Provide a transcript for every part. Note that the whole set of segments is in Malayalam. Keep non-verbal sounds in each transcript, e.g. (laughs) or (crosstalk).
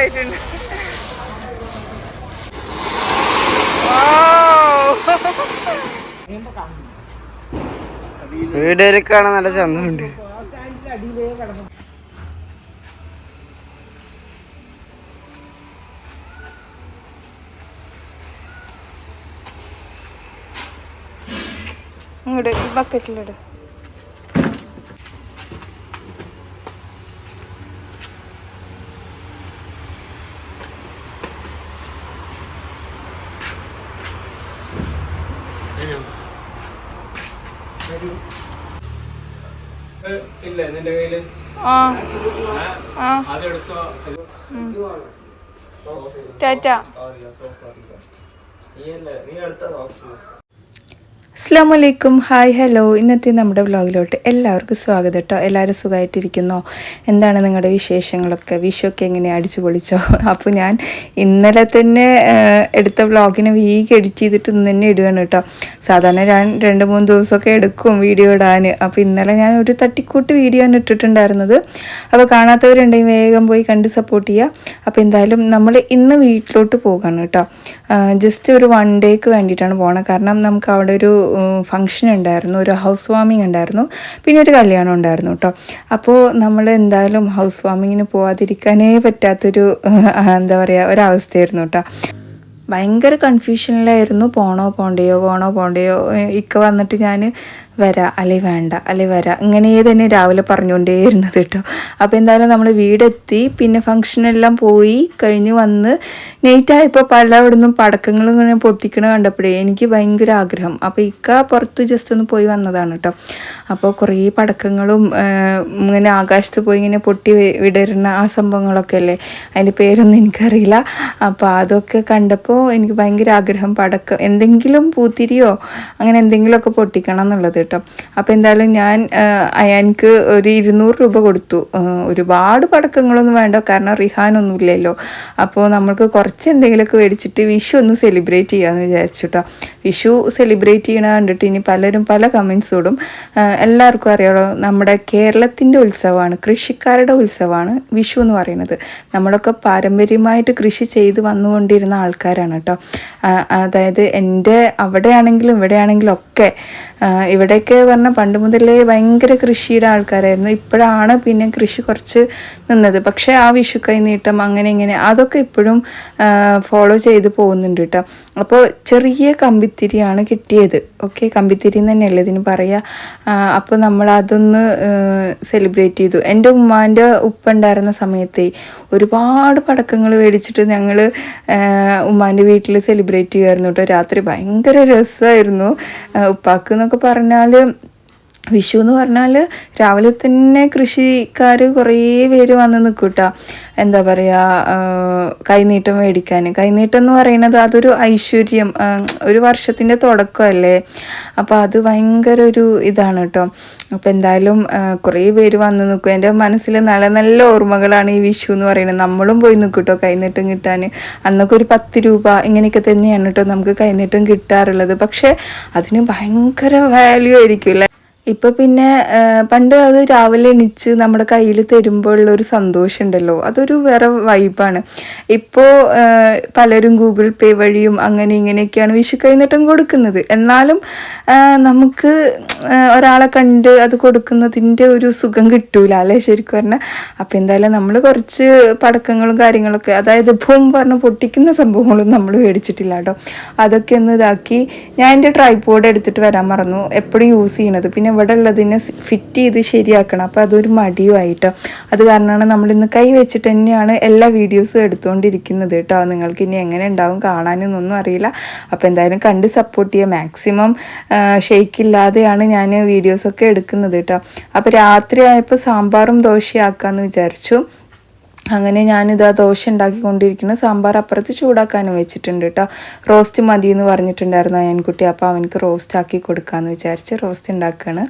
സൂപ്പറായിട്ടുണ്ട് വീഡിയോയിൽ കാണാൻ നല്ല ചന്തമുണ്ട്. ഇങ്ങോട്ട് ഈ ബക്കറ്റിലിട് ഇല്ല നിന്റെ കയ്യിൽ? ടാറ്റ. നീ അല്ല നീ അടുത്ത നോക്കി അസ്സാം വലൈക്കും ഹായ് ഹലോ. ഇന്നത്തെ നമ്മുടെ വ്ലോഗിലോട്ട് എല്ലാവർക്കും സ്വാഗതം കേട്ടോ. എല്ലാവരും സുഖമായിട്ടിരിക്കുന്നോ? എന്താണ് നിങ്ങളുടെ വിശേഷങ്ങളൊക്കെ? വിഷുവൊക്കെ എങ്ങനെ അടിച്ചു പൊളിച്ചോ അപ്പോൾ ഞാൻ ഇന്നലെ തന്നെ എടുത്ത വ്ലോഗിനെ വീക്ക് എഡിറ്റ് ചെയ്തിട്ട് ഇന്ന് തന്നെ ഇടുകയാണ് കേട്ടോ. സാധാരണ രണ്ട് മൂന്ന് ദിവസമൊക്കെ എടുക്കും വീഡിയോ ഇടാൻ. അപ്പോൾ ഇന്നലെ ഞാൻ ഒരു തട്ടിക്കൂട്ട് വീഡിയോ ആണ് ഇട്ടിട്ടുണ്ടായിരുന്നത്. അപ്പോൾ കാണാത്തവരുണ്ടെങ്കിൽ വേഗം പോയി കണ്ട് സപ്പോർട്ട് ചെയ്യുക അപ്പോൾ എന്തായാലും നമ്മൾ ഇന്ന് വീട്ടിലോട്ട് പോകാണ് കേട്ടോ. ജസ്റ്റ് ഒരു വൺ ഡേക്ക് വേണ്ടിയിട്ടാണ് പോകണം കാരണം നമുക്ക് അവിടെ ഒരു ഫങ്ഷൻ ഉണ്ടായിരുന്നു ഒരു ഹൗസ് വാമിങ് ഉണ്ടായിരുന്നു പിന്നെ ഒരു കല്യാണം ഉണ്ടായിരുന്നു കേട്ടോ അപ്പോൾ നമ്മൾ എന്തായാലും ഹൗസ് വാമിങ്ങിന് പോവാതിരിക്കാനേ പറ്റാത്തൊരു എന്താ പറയുക ഒരവസ്ഥയായിരുന്നു കേട്ടോ ഭയങ്കര കൺഫ്യൂഷനിലായിരുന്നു പോണോ പോണ്ടയോ പോണോ പോണ്ടയോ ഇക്ക വന്നിട്ട് ഞാൻ വരാ അല്ലെ വേണ്ട അല്ലെ വരാ ഇങ്ങനെ തന്നെ രാവിലെ പറഞ്ഞുകൊണ്ടേയിരുന്നത് കേട്ടോ. അപ്പോൾ എന്തായാലും നമ്മൾ വീടെത്തി പിന്നെ ഫംഗ്ഷനെല്ലാം പോയി കഴിഞ്ഞ് വന്ന് നൈറ്റ് ആയപ്പോൾ പലവിടുന്നും പടക്കങ്ങളും ഇങ്ങനെ പൊട്ടിക്കണ കണ്ടപ്പോഴേ എനിക്ക് ഭയങ്കര ആഗ്രഹം. അപ്പോൾ ഇക്ക പുറത്ത് ജസ്റ്റ് ഒന്ന് പോയി വന്നതാണ് കേട്ടോ. അപ്പോൾ കുറേ പടക്കങ്ങളും ഇങ്ങനെ ആകാശത്ത് പോയി ഇങ്ങനെ പൊട്ടി വിടരുന്ന ആ സംഭവങ്ങളൊക്കെ അല്ലേ? അതിന്റെ പേരൊന്നും എനിക്കറിയില്ല. അപ്പോൾ അതൊക്കെ കണ്ടപ്പോൾ എനിക്ക് ഭയങ്കര ആഗ്രഹം പടക്കം എന്തെങ്കിലും പൂത്തിരിയോ അങ്ങനെ എന്തെങ്കിലുമൊക്കെ പൊട്ടിക്കണം എന്നുള്ളത്. കേട്ടോ. അപ്പോൾ എന്തായാലും ഞാൻ അയാൻക്ക് ഒരു ഇരുന്നൂറ് രൂപ കൊടുത്തു. ഒരുപാട് പടക്കങ്ങളൊന്നും വേണ്ട കാരണം റിഹാനൊന്നും ഇല്ലല്ലോ അപ്പോൾ നമ്മൾക്ക് കുറച്ച് എന്തെങ്കിലുമൊക്കെ മേടിച്ചിട്ട് വിഷു ഒന്ന് സെലിബ്രേറ്റ് ചെയ്യാമെന്ന് വിചാരിച്ചു കേട്ടോ. വിഷു സെലിബ്രേറ്റ് ചെയ്യണ കണ്ടിട്ട് ഇനി പലരും പല കമൻസ് ഇടും. എല്ലാവർക്കും അറിയാലോ നമ്മുടെ കേരളത്തിന്റെ ഉത്സവമാണ് കൃഷിക്കാരുടെ ഉത്സവമാണ് വിഷു എന്ന് പറയുന്നത്. നമ്മളൊക്കെ പാരമ്പര്യമായിട്ട് കൃഷി ചെയ്ത് വന്നുകൊണ്ടിരുന്ന ആൾക്കാരാണ് കേട്ടോ. അതായത് എന്റെ അവിടെയാണെങ്കിലും ഇവിടെയാണെങ്കിലും ഒക്കെ. ഇവിടെയൊക്കെ പറഞ്ഞാൽ പണ്ട് മുതലേ ഭയങ്കര കൃഷിയുടെ ആൾക്കാരായിരുന്നു. ഇപ്പോഴാണ് പിന്നെ കൃഷി കുറച്ച് നിന്നത്. പക്ഷേ ആ വിഷു കൈനീട്ടം അങ്ങനെ ഇങ്ങനെ അതൊക്കെ ഇപ്പോഴും ഫോളോ ചെയ്ത് പോകുന്നുണ്ട് കേട്ടോ അപ്പോൾ ചെറിയ കമ്പിത്തിരിയാണ് കിട്ടിയത്. ഓക്കെ കമ്പിത്തിരി എന്ന് തന്നെയല്ലേ ഇതിന് പറയുക അപ്പോൾ നമ്മൾ അതൊന്ന് സെലിബ്രേറ്റ് ചെയ്തു. എന്റെ ഉമ്മാന്റെ ഉപ്പ ഉണ്ടായിരുന്ന സമയത്തെ ഒരുപാട് പടക്കങ്ങൾ മേടിച്ചിട്ട് ഞങ്ങൾ ഉമ്മാന്റെ വീട്ടിൽ സെലിബ്രേറ്റ് ചെയ്യുമായിരുന്നു കേട്ടോ രാത്രി ഭയങ്കര രസമായിരുന്നു ഉപ്പാക്ക് എന്നൊക്കെ പറഞ്ഞാൽ വിഷു എന്ന് പറഞ്ഞാൽ രാവിലെ തന്നെ കൃഷിക്കാർ കുറേ പേര് വന്ന് നിൽക്കും കേട്ടോ എന്താ പറയുക കൈനീട്ടം മേടിക്കാൻ കൈനീട്ടം എന്ന് പറയുന്നത് അതൊരു ഐശ്വര്യം ഒരു വർഷത്തിന്റെ തുടക്കമല്ലേ? അപ്പോൾ അത് ഭയങ്കര ഒരു ഇതാണ് കേട്ടോ അപ്പോൾ എന്തായാലും കുറേ പേര് വന്ന് നിൽക്കും എന്റെ മനസ്സിൽ നല്ല നല്ല ഓർമ്മകളാണ് ഈ വിഷു എന്ന് പറയുന്നത്. നമ്മളും പോയി നിൽക്കും കേട്ടോ കൈനീട്ടം കിട്ടാൻ അന്നൊക്കെ ഒരു പത്ത് രൂപ ഇങ്ങനെയൊക്കെ തന്നെയാണ് കേട്ടോ നമുക്ക് കൈനീട്ടം കിട്ടാറുള്ളത്. പക്ഷേ അതിന് ഭയങ്കര വാല്യൂ ആയിരിക്കും അല്ലേ? ഇപ്പൊ പിന്നെ പണ്ട് അത് രാവിലെ എണിച്ച് നമ്മുടെ കയ്യിൽ തരുമ്പോഴുള്ള ഒരു സന്തോഷം ഉണ്ടല്ലോ അതൊരു വേറെ വൈബാണ്. ഇപ്പോ പലരും ഗൂഗിൾ പേ വഴിയും അങ്ങനെ ഇങ്ങനെയൊക്കെയാണ് വിഷു കൈനീട്ടം കൊടുക്കുന്നത്. എന്നാലും നമുക്ക് ഒരാളെ കണ്ട് അത് കൊടുക്കുന്നതിന്റെ ഒരു സുഖം കിട്ടൂല അല്ലേ ശരിക്കും പറഞ്ഞാൽ അപ്പം എന്തായാലും നമ്മൾ കുറച്ച് പടക്കങ്ങളും കാര്യങ്ങളൊക്കെ അതായത് ഇപ്പം പറഞ്ഞ് പൊട്ടിക്കുന്ന സംഭവങ്ങളും നമ്മൾ മേടിച്ചിട്ടില്ല കേട്ടോ. അതൊക്കെ ഒന്ന് ഇതാക്കി ഞാൻ എന്റെ ട്രൈപോഡ് എടുത്തിട്ട് വരാൻ മറന്നു. എപ്പോഴും യൂസ് ചെയ്യണത്. പിന്നെ ഇവിടെ ഉള്ളതിനെ ഫിറ്റ് ചെയ്ത് ശരിയാക്കണം. അപ്പോൾ അതൊരു മടിയുമായിട്ടോ അത് കാരണമാണ് നമ്മൾ ഇന്ന് കൈ വെച്ചിട്ട് തന്നെയാണ് എല്ലാ വീഡിയോസും എടുത്തുകൊണ്ടിരിക്കുന്നത് കേട്ടോ. നിങ്ങൾക്ക് ഇനി എങ്ങനെ ഉണ്ടാവും കാണാനൊന്നും അറിയില്ല. അപ്പോൾ എന്തായാലും കണ്ട് സപ്പോർട്ട് ചെയ്യുക. മാക്സിമം ഷെയ്ക്ക് ഇല്ലാതെയാണ് ഞാൻ വീഡിയോസൊക്കെ എടുക്കുന്നത് കേട്ടോ. അപ്പോൾ രാത്രി ആയപ്പോൾ സാമ്പാറും ദോശയാക്കാമെന്ന് വിചാരിച്ചു. അങ്ങനെ ഞാനിത് ആ ദോശ ഉണ്ടാക്കിക്കൊണ്ടിരിക്കുന്നു. സാമ്പാർ അപ്പുറത്ത് ചൂടാക്കാനും വെച്ചിട്ടുണ്ട് കേട്ടോ റോസ്റ്റ് മതി എന്ന് പറഞ്ഞിട്ടുണ്ടായിരുന്നു അയൻകുട്ടി അപ്പോൾ അവനക്ക് റോസ്റ്റ് ആക്കി കൊടുക്കാമെന്ന് വിചാരിച്ച് റോസ്റ്റ് ഉണ്ടാക്കുകയാണ്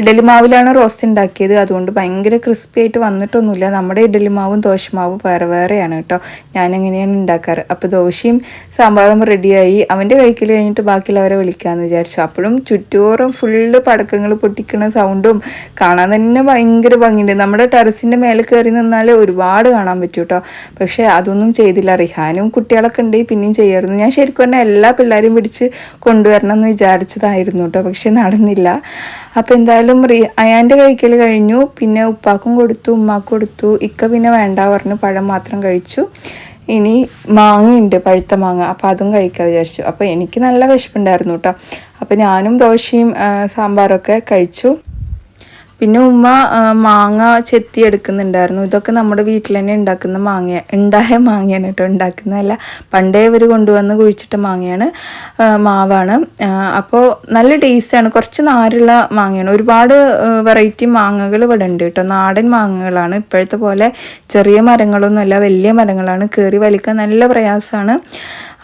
ഇഡലി മാവിലാണ് റോസ്റ്റ് ഉണ്ടാക്കിയത്. അതുകൊണ്ട് ഭയങ്കര ക്രിസ്പി ആയിട്ട് വന്നിട്ടൊന്നുമില്ല. നമ്മുടെ ഇഡലി മാവും ദോശമാവും വേറെ വേറെയാണ് കേട്ടോ ഞാനെങ്ങനെയാണ് ഉണ്ടാക്കാറ്? അപ്പോൾ ദോശയും സാമ്പാറും റെഡിയായി അവന്റെ കഴിക്കൽ കഴിഞ്ഞിട്ട് ബാക്കിയുള്ളവരെ വിളിക്കാമെന്ന് വിചാരിച്ചു. അപ്പോഴും ചുറ്റോറും ഫുള്ള് പടക്കങ്ങൾ പൊട്ടിക്കുന്ന സൗണ്ടും കാണാൻ തന്നെ ഭയങ്കര ഭംഗിയുണ്ട്. നമ്മുടെ ടെറസിന്റെ മേലെ കയറി നിന്നാൽ ഒരുപാട് കാണാൻ പറ്റും കേട്ടോ പക്ഷേ അതൊന്നും ചെയ്തില്ല. റിഹാനും കുട്ടികളൊക്കെ ഉണ്ട് പിന്നെയും ചെയ്യായിരുന്നു. ഞാൻ ശരിക്കും പറഞ്ഞാൽ എല്ലാ പിള്ളേരെയും പിടിച്ച് കൊണ്ടുവരണം എന്ന് വിചാരിച്ചതായിരുന്നു കേട്ടോ പക്ഷേ നടന്നില്ല. അപ്പോൾ എന്തായാലും റി അയാന്റെ കഴിക്കൽ കഴിഞ്ഞു. പിന്നെ ഉപ്പാക്കും കൊടുത്തു ഉമ്മാക്കും കൊടുത്തു. ഇക്ക പിന്നെ വേണ്ട പറഞ്ഞു പഴം മാത്രം കഴിച്ചു. ഇനി മാങ്ങയുണ്ട് പഴുത്ത മാങ്ങ. അപ്പോൾ അതും കഴിക്കാൻ വിചാരിച്ചു. അപ്പോൾ എനിക്ക് നല്ല വിശപ്പുണ്ടായിരുന്നു കേട്ടോ. അപ്പോൾ ഞാനും ദോശയും സാമ്പാറൊക്കെ കഴിച്ചു. പിന്നെ ഉമ്മ മാങ്ങ ചെത്തി എടുക്കുന്നുണ്ടായിരുന്നു. ഇതൊക്കെ നമ്മുടെ വീട്ടിൽ തന്നെ ഉണ്ടാക്കുന്ന മാങ്ങ ഉണ്ടായ മാങ്ങയാണ് കേട്ടോ ഉണ്ടാക്കുന്നതല്ല പണ്ടേ ഇവർ കൊണ്ടുവന്ന് കുഴിച്ചിട്ട മാങ്ങയാണ് മാവാണ്. അപ്പോൾ നല്ല ടേസ്റ്റാണ് കുറച്ച് നാരുള്ള മാങ്ങയാണ്. ഒരുപാട് വെറൈറ്റി മാങ്ങകൾ ഇവിടെ ഉണ്ട് കേട്ടോ. നാടൻ മാങ്ങകളാണ്. ഇപ്പോഴത്തെ പോലെ ചെറിയ മരങ്ങളൊന്നുമല്ല വലിയ മരങ്ങളാണ്. കയറി വലിക്കാൻ നല്ല പ്രയാസമാണ്.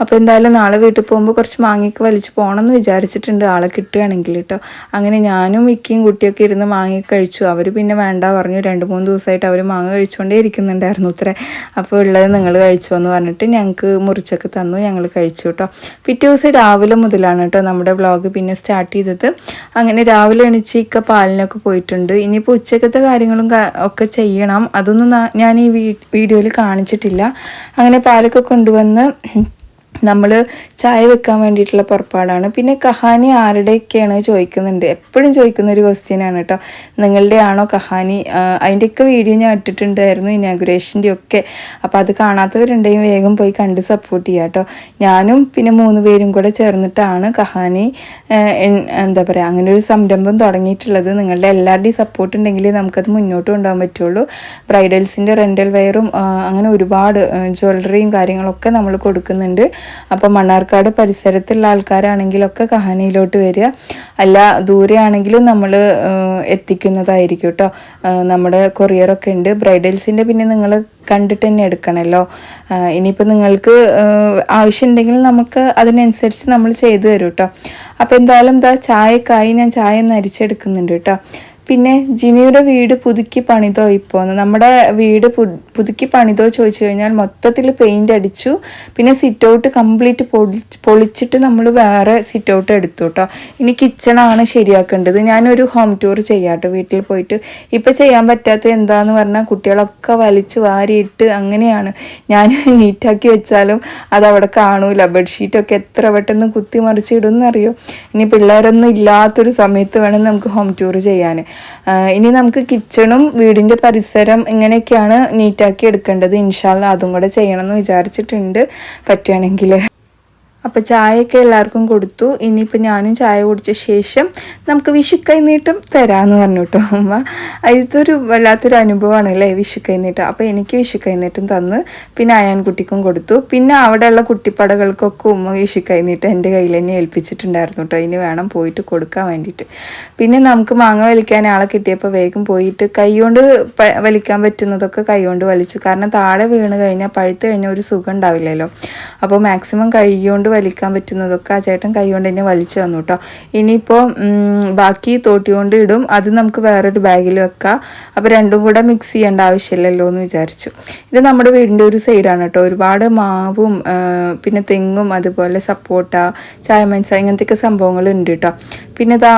അപ്പോൾ എന്തായാലും നാളെ വീട്ടിൽ പോകുമ്പോൾ കുറച്ച് മാങ്ങയൊക്കെ വലിച്ച് പോകണം എന്ന് വിചാരിച്ചിട്ടുണ്ട്. ആളെ കിട്ടുകയാണെങ്കിൽ കേട്ടോ. അങ്ങനെ ഞാനും മിക്കയും കുട്ടിയൊക്കെ ഇരുന്ന് മാങ്ങ കഴിച്ചു. അവർ പിന്നെ വേണ്ട പറഞ്ഞു. രണ്ട് മൂന്ന് ദിവസമായിട്ട് അവർ മാങ്ങ കഴിച്ചുകൊണ്ടേ ഇരിക്കുന്നുണ്ടായിരുന്നു ഇത്രേ. അപ്പോൾ ഉള്ളത് നിങ്ങൾ കഴിച്ചോ എന്ന് പറഞ്ഞിട്ട് ഞങ്ങൾക്ക് മുറിച്ചൊക്കെ തന്നു. ഞങ്ങൾ കഴിച്ചു കേട്ടോ പിറ്റേ ദിവസം രാവിലെ മുതലാണ് കേട്ടോ നമ്മുടെ വ്ളോഗ് പിന്നെ സ്റ്റാർട്ട് ചെയ്തത്. അങ്ങനെ രാവിലെ എണീച്ച് ഇക്ക പാലിനൊക്കെ പോയിട്ടുണ്ട്. ഇനിയിപ്പോൾ ഉച്ചക്കത്തെ കാര്യങ്ങളും ഒക്കെ ചെയ്യണം. അതൊന്നും ഞാൻ ഈ വീഡിയോയിൽ കാണിച്ചിട്ടില്ല. അങ്ങനെ പാലൊക്കെ കൊണ്ടുവന്ന് നമ്മൾ ചായ വെക്കാൻ വേണ്ടിയിട്ടുള്ള പുറപ്പാടാണ്. പിന്നെ കഹാനി ആരുടെയൊക്കെയാണ് ചോദിക്കുന്നുണ്ട്? എപ്പോഴും ചോദിക്കുന്ന ഒരു ക്വസ്റ്റ്യനാണ് കേട്ടോ. നിങ്ങളുടെ ആണോ കഹാനി? അതിന്റെയൊക്കെ വീഡിയോ ഞാൻ ഇട്ടിട്ടുണ്ടായിരുന്നു ഇനാഗുറേഷന്റെ ഒക്കെ. അപ്പോൾ അത് കാണാത്തവരുണ്ടെങ്കിൽ വേഗം പോയി കണ്ട് സപ്പോർട്ട് ചെയ്യുക കേട്ടോ. ഞാനും പിന്നെ മൂന്ന് പേരും കൂടെ ചേർന്നിട്ടാണ് കഹാനി എന്താ പറയുക അങ്ങനെ ഒരു സംരംഭം തുടങ്ങിയിട്ടുള്ളത്. നിങ്ങളുടെ എല്ലാവരുടെയും സപ്പോർട്ട് ഉണ്ടെങ്കിൽ നമുക്കത് മുന്നോട്ട് കൊണ്ടുപോകാൻ പറ്റുള്ളൂ. ബ്രൈഡൽസിന്റെ റെന്റൽ വെയറും അങ്ങനെ ഒരുപാട് ജ്വല്ലറിയും കാര്യങ്ങളൊക്കെ നമ്മൾ കൊടുക്കുന്നുണ്ട്. അപ്പോൾ മണ്ണാർക്കാട് പരിസരത്തുള്ള ആൾക്കാരാണെങ്കിലൊക്കെ കഹാനിയിലോട്ട് വരിക. അല്ല ദൂരെ ആണെങ്കിലും നമ്മൾ എത്തിക്കുന്നതായിരിക്കും കേട്ടോ നമ്മുടെ കൊറിയറൊക്കെ ഉണ്ട്. ബ്രൈഡൽസിന്റെ പിന്നെ നിങ്ങൾ കണ്ടിട്ട് തന്നെ എടുക്കണമല്ലോ ഇനിയിപ്പോൾ നിങ്ങൾക്ക് ആവശ്യമുണ്ടെങ്കിൽ നമുക്ക് അതിനനുസരിച്ച് നമ്മൾ ചെയ്തു തരും കേട്ടോ അപ്പോൾ എന്തായാലും ഇതാ ചായക്കായി ഞാൻ ചായ ഒന്ന് അരിച്ചെടുക്കുന്നുണ്ട് കേട്ടോ പിന്നെ ജിനിയുടെ വീട് പുതുക്കി പണിതോ ഇപ്പോൾ നമ്മുടെ വീട് പുതുക്കി പണിതോ ചോദിച്ചു കഴിഞ്ഞാൽ മൊത്തത്തിൽ പെയിന്റ് അടിച്ചു. പിന്നെ സിറ്റ് ഔട്ട് കംപ്ലീറ്റ് പൊളി പൊളിച്ചിട്ട് നമ്മൾ വേറെ സിറ്റ് ഔട്ട് എടുത്തു കേട്ടോ ഇനി കിച്ചണാണ് ശരിയാക്കേണ്ടത്. ഞാനൊരു ഹോം ടൂർ ചെയ്യാട്ടോ. വീട്ടിൽ പോയിട്ട് ഇപ്പോൾ ചെയ്യാൻ പറ്റാത്ത എന്താന്ന് പറഞ്ഞാൽ കുട്ടികളൊക്കെ വലിച്ചു വാരിയിട്ട് അങ്ങനെയാണ്. ഞാൻ നീറ്റാക്കി വെച്ചാലും അത് അവിടെ കാണൂല ബെഡ്ഷീറ്റൊക്കെ എത്ര പെട്ടെന്ന് കുത്തി മറിച്ച് ഇടുമെന്നറിയോ ഇനി പിള്ളേരൊന്നും ഇല്ലാത്തൊരു സമയത്ത് വേണം നമുക്ക് ഹോം ടൂർ ചെയ്യാൻ ഇനി നമുക്ക് കിച്ചണും വീടിന്റെ പരിസരം ഇങ്ങനെയൊക്കെയാണ് നീറ്റാക്കി എടുക്കേണ്ടത്. ഇൻഷാല്ല അതും കൂടെ ചെയ്യണമെന്ന് വിചാരിച്ചിട്ടുണ്ട്. പറ്റുകയാണെങ്കിൽ അപ്പോൾ ചായയൊക്കെ എല്ലാവർക്കും കൊടുത്തു. ഇനിയിപ്പോൾ ഞാനും ചായ കുടിച്ച ശേഷം നമുക്ക് വിഷു കൈനീട്ടം തരാമെന്ന് പറഞ്ഞു കേട്ടോ അമ്മ. ഇതൊരു വല്ലാത്തൊരു അനുഭവമാണ് അല്ലേ വിഷു കൈനീട്ടം അപ്പോൾ എനിക്ക് വിഷു കൈനീട്ടം തന്ന് പിന്നെ അയാൻകുട്ടിക്കും കൊടുത്തു. പിന്നെ അവിടെയുള്ള കുട്ടിപ്പടകൾക്കൊക്കെ ഉമ്മ വിഷു കൈനീട്ടം എന്റെ കയ്യിൽ തന്നെ ഏൽപ്പിച്ചിട്ടുണ്ടായിരുന്നു കേട്ടോ. ഇനി വേണം പോയിട്ട് കൊടുക്കാൻ വേണ്ടിയിട്ട്. പിന്നെ നമുക്ക് മാങ്ങ വലിക്കാൻ ആളെ കിട്ടിയപ്പോൾ വേഗം പോയിട്ട് കൈകൊണ്ട് വലിക്കാൻ പറ്റുന്നതൊക്കെ കൈകൊണ്ട് വലിച്ചു. കാരണം താഴെ വീണ് കഴിഞ്ഞാൽ പഴുത്ത് കഴിഞ്ഞാൽ ഒരു സുഖം ഉണ്ടാവില്ലല്ലോ. അപ്പോൾ മാക്സിമം കൈകൊണ്ട് വലിക്കാൻ പറ്റുന്നതൊക്കെ ആ ചേട്ടൻ കൈ കൊണ്ട് തന്നെ വലിച്ചു തന്നു കേട്ടോ ഇനിയിപ്പോൾ ബാക്കി തോട്ടി കൊണ്ട് ഇടും. അത് നമുക്ക് വേറൊരു ബാഗിൽ വെക്കാം. അപ്പോൾ രണ്ടും കൂടെ മിക്സ് ചെയ്യേണ്ട ആവശ്യമില്ലല്ലോ എന്ന് വിചാരിച്ചു. ഇത് നമ്മുടെ വീടിന്റെ ഒരു സൈഡാണ് കേട്ടോ ഒരുപാട് മാവും പിന്നെ തെങ്ങും അതുപോലെ സപ്പോട്ട ചായമൻസ ഇങ്ങനത്തെയൊക്കെ സംഭവങ്ങളുണ്ട് കേട്ടോ പിന്നെ ഇതാ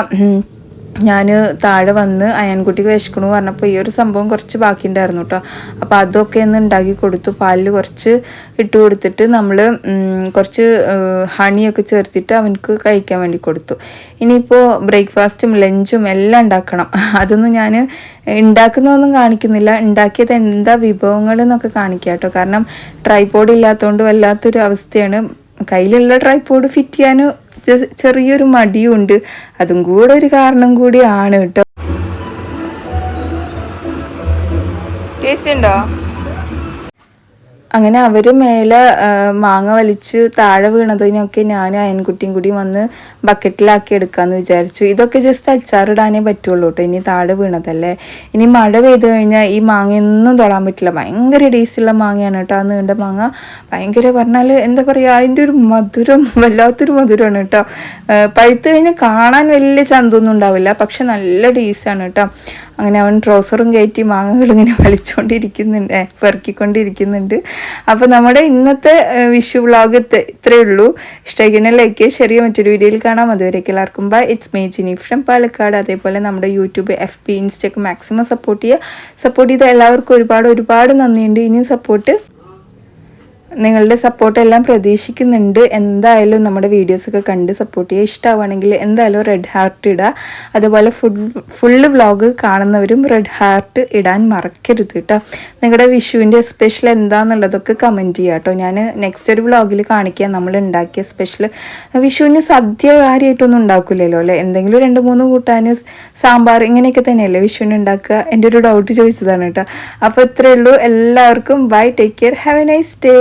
ഞാൻ താഴെ വന്ന് അയൻകുട്ടിക്ക് വിശക്കണു പറഞ്ഞപ്പോൾ ഈ ഒരു സംഭവം കുറച്ച് ബാക്കിയുണ്ടായിരുന്നു കേട്ടോ അപ്പോൾ അതൊക്കെ ഒന്ന് ഉണ്ടാക്കി കൊടുത്തു. പാലിൽ കുറച്ച് ഇട്ട് കൊടുത്തിട്ട് നമ്മൾ കുറച്ച് ഹണിയൊക്കെ ചേർത്തിട്ട് അവനക്ക് കഴിക്കാൻ വേണ്ടി കൊടുത്തു. ഇനിയിപ്പോൾ ബ്രേക്ക്ഫാസ്റ്റും ലഞ്ചും എല്ലാം ഉണ്ടാക്കണം. അതൊന്നും ഞാൻ ഉണ്ടാക്കുന്നതൊന്നും കാണിക്കുന്നില്ല. ഉണ്ടാക്കിയത് എന്താ വിഭവങ്ങൾ എന്നൊക്കെ കാണിക്കുക കേട്ടോ കാരണം ട്രൈപോഡ് ഇല്ലാത്തതുകൊണ്ട് വല്ലാത്തൊരു അവസ്ഥയാണ്. കയ്യിലുള്ള ട്രൈപോഡ് ഫിറ്റ് ചെയ്യാൻ ചെ- ചെറിയൊരു മടിയുണ്ട്. അതും കൂടെ ഒരു കാരണം കൂടിയാണ് കേട്ടോ. ടേസ്റ്റ് ഉണ്ടോ? അങ്ങനെ അവർ മേലെ മാങ്ങ വലിച്ച് താഴെ വീണതിനൊക്കെ ഞാൻ അയൻകുട്ടിയും കൂടി വന്ന് ബക്കറ്റിലാക്കി എടുക്കാമെന്ന് വിചാരിച്ചു. ഇതൊക്കെ ജസ്റ്റ് അച്ചാറിടാനേ പറ്റുള്ളൂ കേട്ടോ ഇനി താഴെ വീണതല്ലേ? ഇനി മഴ പെയ്ത് കഴിഞ്ഞാൽ ഈ മാങ്ങയൊന്നും തൊടാൻ പറ്റില്ല. ഭയങ്കര ടേസ്റ്റുള്ള മാങ്ങയാണ് കേട്ടോ ആ നീണ്ട മാങ്ങ ഭയങ്കര പറഞ്ഞാൽ എന്താ പറയുക അതിന്റെ ഒരു മധുരം വല്ലാത്തൊരു മധുരമാണ് കേട്ടോ പഴുത്തു കഴിഞ്ഞാൽ കാണാൻ വലിയ ചന്തൊന്നും ഉണ്ടാവില്ല. പക്ഷെ നല്ല ടേസ്റ്റാണ് കേട്ടോ അങ്ങനെ അവൻ ട്രൗസറും കയറ്റി മാങ്ങകൾ ഇങ്ങനെ (laughs) വലിച്ചുകൊണ്ടിരിക്കുന്നുണ്ട് പെറുക്കിക്കൊണ്ടിരിക്കുന്നുണ്ട്. അപ്പോൾ നമ്മുടെ ഇന്നത്തെ വിഷു വ്ളോഗ് ഇത്രയേ ഉള്ളൂ. ഇഷ്ടമായിക്കുന്ന ലൈക്ക് ചെറിയ മറ്റൊരു വീഡിയോയിൽ കാണാം. അതുവരേക്ക് എല്ലാവർക്കും bye it's me Jini from Palakkad. അതേപോലെ നമ്മുടെ യൂട്യൂബ് എഫ് പി ഇൻസ്റ്റൊക്കെ മാക്സിമം സപ്പോർട്ട് ചെയ്യുക. സപ്പോർട്ട് ചെയ്ത എല്ലാവർക്കും ഒരുപാട് ഒരുപാട് നന്ദിയുണ്ട്. ഇനിയും സപ്പോർട്ട് നിങ്ങളുടെ സപ്പോർട്ട് എല്ലാം പ്രതീക്ഷിക്കുന്നുണ്ട്. എന്തായാലും നമ്മുടെ വീഡിയോസൊക്കെ കണ്ട് സപ്പോർട്ട് ചെയ്യുക ഇഷ്ടമാവുകയാണെങ്കിൽ എന്തായാലും റെഡ് ഹാർട്ട് ഇടുക അതുപോലെ ഫുൾ ഫുള്ള് വ്ളോഗ് കാണുന്നവരും റെഡ് ഹാർട്ട് ഇടാൻ മറക്കരുത് കേട്ടോ. നിങ്ങളുടെ വിഷുവിന്റെ സ്പെഷ്യൽ എന്താണെന്നുള്ളതൊക്കെ കമന്റ് ചെയ്യുക കേട്ടോ. ഞാൻ നെക്സ്റ്റ് ഒരു വ്ളോഗിൽ കാണിക്കുക നമ്മൾ ഉണ്ടാക്കിയ സ്പെഷ്യൽ വിഷുവിന് സദ്യ കാര്യമായിട്ടൊന്നും ഉണ്ടാക്കില്ലല്ലോ അല്ലേ? എന്തെങ്കിലും രണ്ട് മൂന്ന് കൂട്ടാൻ സാമ്പാർ ഇങ്ങനെയൊക്കെ തന്നെയല്ലേ വിഷുവിന് ഉണ്ടാക്കുക? എന്റെ ഒരു ഡൗട്ട് ചോദിച്ചതാണ് കേട്ടോ. അപ്പോൾ ഇത്രയേ ഉള്ളൂ. എല്ലാവർക്കും bye take care have a nice day